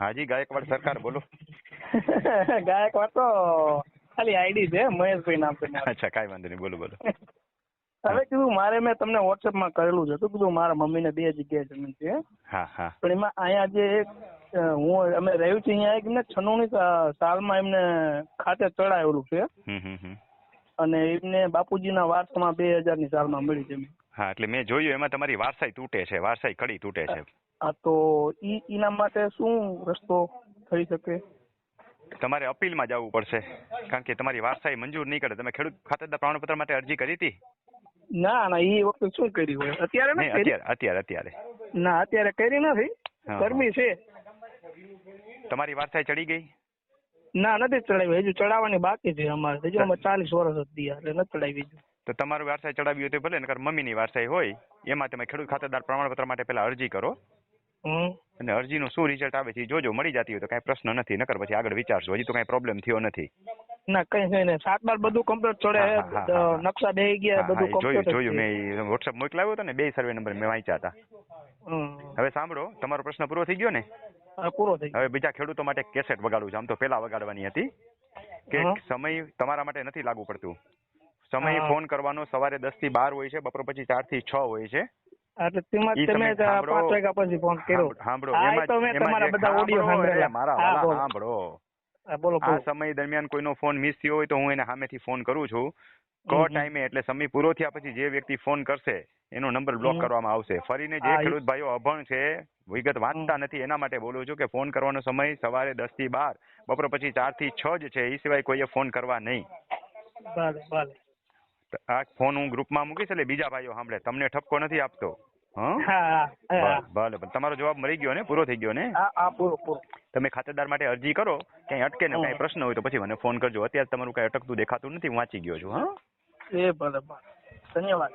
હાજી ગાયકવાડ સરકાર બોલો. ગાયકવાડ તો ખાલી આઈડી છે મહેશભાઈ નામ અચ્છા કાંઈ વાંધો નહીં બોલો બોલો. હવે કીધું મારે મેં તમને વોટ્સએપમાં કરેલું છે તો કીધું મારા મમ્મીને બે જગ્યાએ જમીન છે. પણ એમાં અહીંયા જે એક હું અમે રહ્યું છે અહીંયા એમને છન્નુની સાલમાં એમને ખાતે ચડાવેલું છે. અને એમને બાપુજીના વારસામાં બે હજારની સાલમાં મળી જમીન. હા એટલે મેં જોયું એમાં તમારી વારસાઈ તૂટે છે વારસાઈ કડી તૂટે છે. આ તો ઈ એના માટે શું રસ્તો થઈ શકે? તમારે અપીલમાં જવું પડશે. કારણ કે તમારી વારસાઈ મંજૂર નહીં કરે. તમે ખેડૂત ખાતેદાર પ્રમાણપત્ર માટે અરજી કરી હતી? ના ના એ વખતે શું કરી હોય? અત્યારે કરી? અત્યારે અત્યારે અત્યારે. ના અત્યારે કરી નથી. કરવી છે. તમારી વારસાઈ ચડી ગઈ? ના નથી ચડાવી. હજુ ચડાવવાની બાકી છે અમારે. હજુ અમે ચાલીસ વર્ષ જ થયા એટલે નથી ચડાવી તો તમારું વારસાઈ ચડાવી હોય તો ભલે નકર મમ્મીની વારસાઈ હોય. એમાં તમે ખેડૂત ખાતેદાર પ્રમાણપત્ર માટે પહેલા અરજી કરો. અને અરજીનું શું રિઝલ્ટ આવે છે જોજો મળી જતી હોય તો કાંઈ પ્રશ્ન નથી નકર પછી આગળ વિચારશું હજી તો કાંઈ પ્રોબ્લેમ થયો નથી. ના કઈ નહીં ને સાત બાર બધું કમ્પ્લીટ હા. નકશા બે ગયા બધું જોયું જોયું મેં વોટ્સઅપ મોકલાવ્યો હતો ને બે સર્વે નંબર મેં વાંચ્યા હતા. હવે સાંભળો તમારો પ્રશ્ન પૂરો થઈ ગયો ને? પૂરો થઈ હવે બીજા ખેડૂતો માટે કેસેટ વગાડું છે આમ તો પેલા વગાડવાની હતી. કે સમય તમારા માટે નથી લાગુ પડતું. સમય ફોન કરવાનો સવારે દસથી બાર હોય છે બપોર પછી ચારથી છ હોય છે. એટલે તેમાં તમે. પાંચ વાગ્યા પછી ફોન કર્યો. સાંભળો, તો મેં તમારા બધા ઓડિયો સાંભળો, સાંભળેલા. મારા હા, વાલા બોલો. સાંભળો. બોલો આ સમય દરમિયાન કોઈનો ફોન મિસ થયો હોય તો હું એને સામેથી ફોન કરું છું. કો ટાઈમે એટલે સમય પૂરો થયા પછી જે વ્યક્તિ ફોન કરશે એનો નંબર બ્લોક કરવામાં આવશે. ફરીને જે ખેડૂત ભાઈઓ અભણ છે વિગત વાંચતા નથી એના માટે બોલું છું કે ફોન કરવાનો સમય સવારે દસથી બાર બપોર પછી ચારથી છ જ છે એ સિવાય કોઈએ ફોન કરવા નહીં. ભલે ભલે. તો આ ફોન હું ગ્રુપમાં મૂકીશ એટલે બીજા ભાઈઓ સાંભળે. તમને ઠપકો નથી આપતો? ભલે ભલે તમારો જવાબ મળી ગયો ને? પૂરો થઈ ગયો ને? તમે ખાતેદાર માટે અરજી કરો. ક્યાંય અટકે ને કઈ પ્રશ્ન હોય તો પછી મને ફોન કરજો. અત્યારે તમારું કઈ અટકતું દેખાતું નથી હું વાંચી ગયો છું હા? એ ભલે ભલે. ધન્યવાદ.